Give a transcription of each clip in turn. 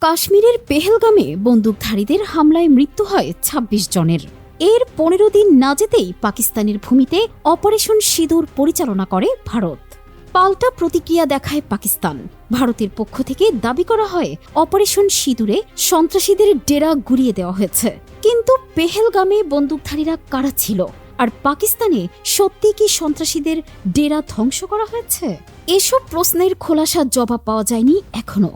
কাশ্মীরের পেহেলগামে বন্দুকধারীদের হামলায় মৃত্যু হয় ২৬ জনের। এর পনেরো দিন না যেতেই পাকিস্তানের ভূমিতে অপারেশন সিঁদুর পরিচালনা করে ভারত। পাল্টা প্রতিক্রিয়া দেখায় পাকিস্তান। ভারতের পক্ষ থেকে দাবি করা হয়, অপারেশন সিঁদুরে সন্ত্রাসীদের ডেরা গুড়িয়ে দেওয়া হয়েছে। কিন্তু পেহেলগামে বন্দুকধারীরা কারা ছিল? আর পাকিস্তানে সত্যি কি সন্ত্রাসীদের ডেরা ধ্বংস করা হয়েছে? এসব প্রশ্নের খোলাসা জবাব পাওয়া যায়নি এখনও।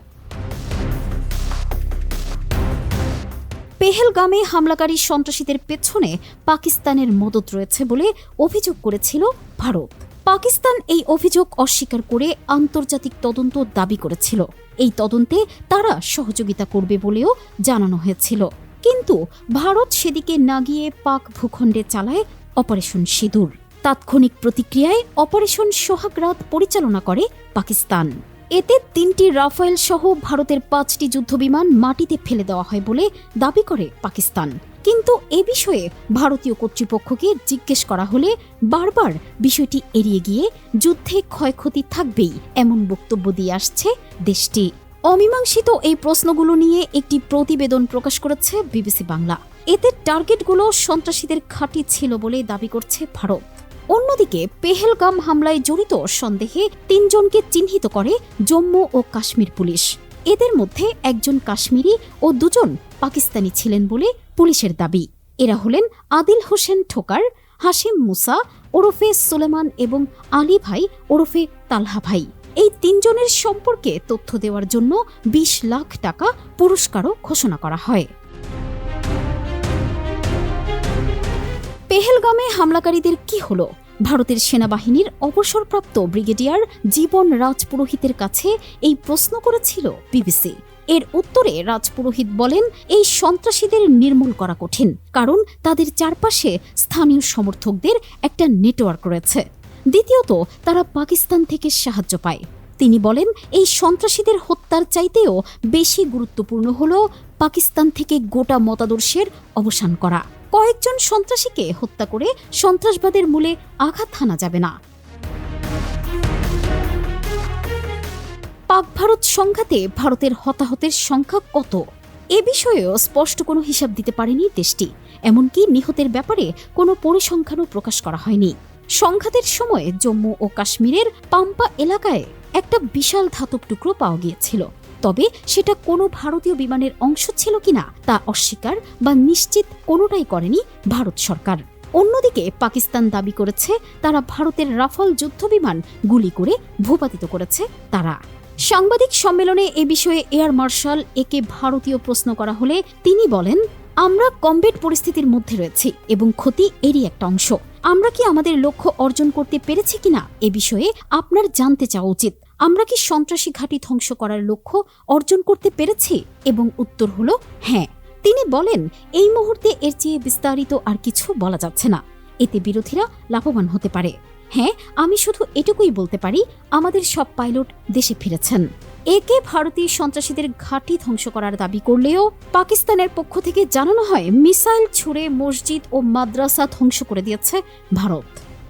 পেহেলগামে হামলাকারী সন্ত্রাসীদের পেছনে পাকিস্তানের মদত রয়েছে বলে অভিযোগ করেছিল ভারত। পাকিস্তান এই অভিযোগ অস্বীকার করে আন্তর্জাতিক তদন্ত দাবি করেছিল। এই তদন্তে তারা সহযোগিতা করবে বলেও জানানো হয়েছিল। কিন্তু ভারত সেদিকে না গিয়ে পাক ভূখণ্ডে চালায় অপারেশন সিঁদুর। তাৎক্ষণিক প্রতিক্রিয়ায় অপারেশন সোহাগরাত পরিচালনা করে পাকিস্তান। এতে তিনটি রাফায়েল সহ ভারতের পাঁচটি যুদ্ধবিমান মাটিতে ফেলে দেওয়া হয় বলে দাবি করে পাকিস্তান। কিন্তু এ বিষয়ে ভারতীয় কর্তৃপক্ষকে জিজ্ঞেস করা হলে বারবার বিষয়টি এড়িয়ে গিয়ে যুদ্ধে ক্ষয়ক্ষতি থাকবেই এমন বক্তব্য দিয়ে আসছে দেশটি। অমীমাংসিত এই প্রশ্নগুলো নিয়ে একটি প্রতিবেদন প্রকাশ করেছে বিবিসি বাংলা। এতে টার্গেটগুলো সন্ত্রাসীদের খাঁটি ছিল বলে দাবি করছে ভারত। অন্যদিকে পেহেলগাম হামলায় জড়িত সন্দেহে তিনজনকে চিহ্নিত করে জম্মু ও কাশ্মীর পুলিশ। এদের মধ্যে একজন কাশ্মীরি ও দুজন পাকিস্তানি ছিলেন বলে পুলিশের দাবি। এরা হলেন আদিল হোসেন ঠোকার, হাশিম মুসা, ওরফে সুলেমান এবং আলী ভাই, ওরফে তালহা ভাই। এই তিনজনের সম্পর্কে তথ্য দেওয়ার জন্য ২০ লাখ টাকা পুরস্কারও ঘোষণা করা হয়। পেহেলগামে হামলাকারীদের কি হলো? ভারতের সেনাবাহিনীর অবসরপ্রাপ্ত ব্রিগেডিয়ার জীবন রাজপুরোহিতের কাছে এই প্রশ্ন করেছিল বিবিসি। এর উত্তরে রাজপুরোহিত বলেন, এই সন্ত্রাসীদের নির্মূল করা কঠিন, কারণ তাদের চারপাশে স্থানীয় সমর্থকদের একটা নেটওয়ার্ক রয়েছে। দ্বিতীয়ত, তারা পাকিস্তান থেকে সাহায্য পায়। তিনি বলেন, এই সন্ত্রাসীদের হত্যার চাইতেও বেশি গুরুত্বপূর্ণ হল পাকিস্তান থেকে গোটা মতাদর্শের অবসান করা। কয়েকজন সন্ত্রাসীকে হত্যা করে সন্ত্রাসবাদের মূলে আঘাত হানা যাবে না। পাক ভারত সংঘাতে ভারতের হতাহতের সংখ্যা কত? এ বিষয়েও স্পষ্ট কোনো হিসাব দিতে পারেনি দেশটি। এমনকি নিহতের ব্যাপারে কোনো পরিসংখ্যানও প্রকাশ করা হয়নি। সংঘাতের সময় জম্মু ও কাশ্মীরের পাম্পা এলাকায় একটা বিশাল ধাতব টুকরো পাওয়া গিয়েছিল। তবে সেটা কোনো ভারতীয় বিমানের অংশ ছিল কিনা তা অস্বীকার বা নিশ্চিত কোনোটাই করেনি ভারত সরকার। অন্যদিকে পাকিস্তান দাবি করেছে তারা ভারতের রাফাল যুদ্ধবিমান গুলি করে ভূপাতিত করেছে তারা। সাংবাদিক সম্মেলনে এ বিষয়ে এয়ার মার্শাল একে ভারতীয় প্রশ্ন করা হলে তিনি বলেন, আমরা কমবেট পরিস্থিতির মধ্যে রয়েছি এবং ক্ষতি এরই একটা অংশ। আমরা কি আমাদের লক্ষ্য অর্জন করতে পেরেছি কিনা এ বিষয়ে আপনার জানতে চাওয়া উচিত। আমরা কি সন্ত্রাসী ঘাঁটি ধ্বংস করার লক্ষ্য অর্জন করতে পেরেছি? এবং উত্তর হল হ্যাঁ। তিনি বলেন, এই মুহূর্তে এর চেয়ে বিস্তারিত আর কিছু বলা যাচ্ছে না। এতে বিরোধীরা লাভবান হতে পারে। হ্যাঁ আমি শুধু এটুকুই বলতে পারি, আমাদের সব পাইলট দেশে ফিরেছেন। একে ভারতীয় সন্ত্রাসীদের ঘাঁটি ধ্বংস করার দাবি করলেও পাকিস্তানের পক্ষ থেকে জানানো হয়, মিসাইল ছুড়ে মসজিদ ও মাদ্রাসা ধ্বংস করে দিয়েছে ভারত।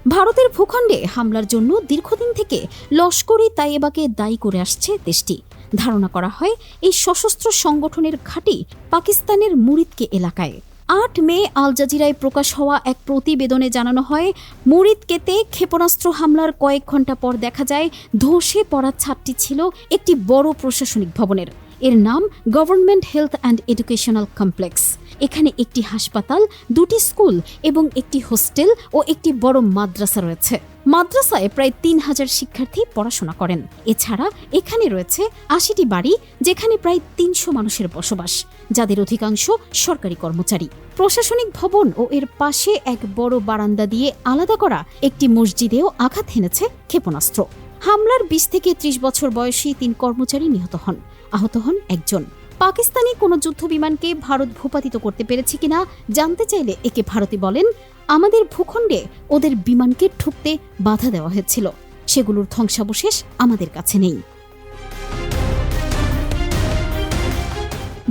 ভারতের ভূখণ্ডে হামলার জন্য দীর্ঘদিন থেকে লস্করি তাইয়েবাকে দায়ী করে আসছে দেশটি। ধারণা করা হয়, এই সশস্ত্র সংগঠনের ঘাঁটি পাকিস্তানের মুরিদকে এলাকায়। আট মে আল জাজিরায় প্রকাশ হওয়া এক প্রতিবেদনে জানানো হয় মুরিদকেতে ক্ষেপণাস্ত্র হামলার কয়েক ঘণ্টা পর দেখা যায়, ধসে পড়ার ছাদটি ছিল একটি বড় প্রশাসনিক ভবনের। এর নাম government health and educational complex. এখানে একটি হাসপাতাল, দুটি স্কুল এবং একটি হোস্টেল ও একটি বড় মাদ্রাসা রয়েছে। মাদ্রাসায় প্রায় তিন হাজার শিক্ষার্থী পড়াশোনা করেন। এছাড়া এখানে রয়েছে আশিটি বাড়ি, যেখানে প্রায় তিনশো মানুষের বসবাস, যাদের অধিকাংশ সরকারি কর্মচারী। প্রশাসনিক ভবন ও এর পাশে এক বড় বারান্দা দিয়ে আলাদা করা একটি মসজিদেও আঘাত হেনেছে ক্ষেপণাস্ত্র। হামলার বিশ থেকে ত্রিশ বছর বয়সী তিন কর্মচারী নিহত হন। আহত হন একজন। পাকিস্তানি কোনো যুদ্ধ বিমানকে ভারত ভূপাতিত করতে পেরেছে কিনা জানতে চাইলে একে ভারতী বলেন, আমাদের ভূখণ্ডে ওদের বিমানকে ঠুকতে বাধা দেওয়া হয়েছিল। সেগুলোর ধ্বংসাবশেষ আমাদের কাছে নেই।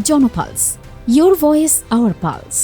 Janpulse your voice our pulse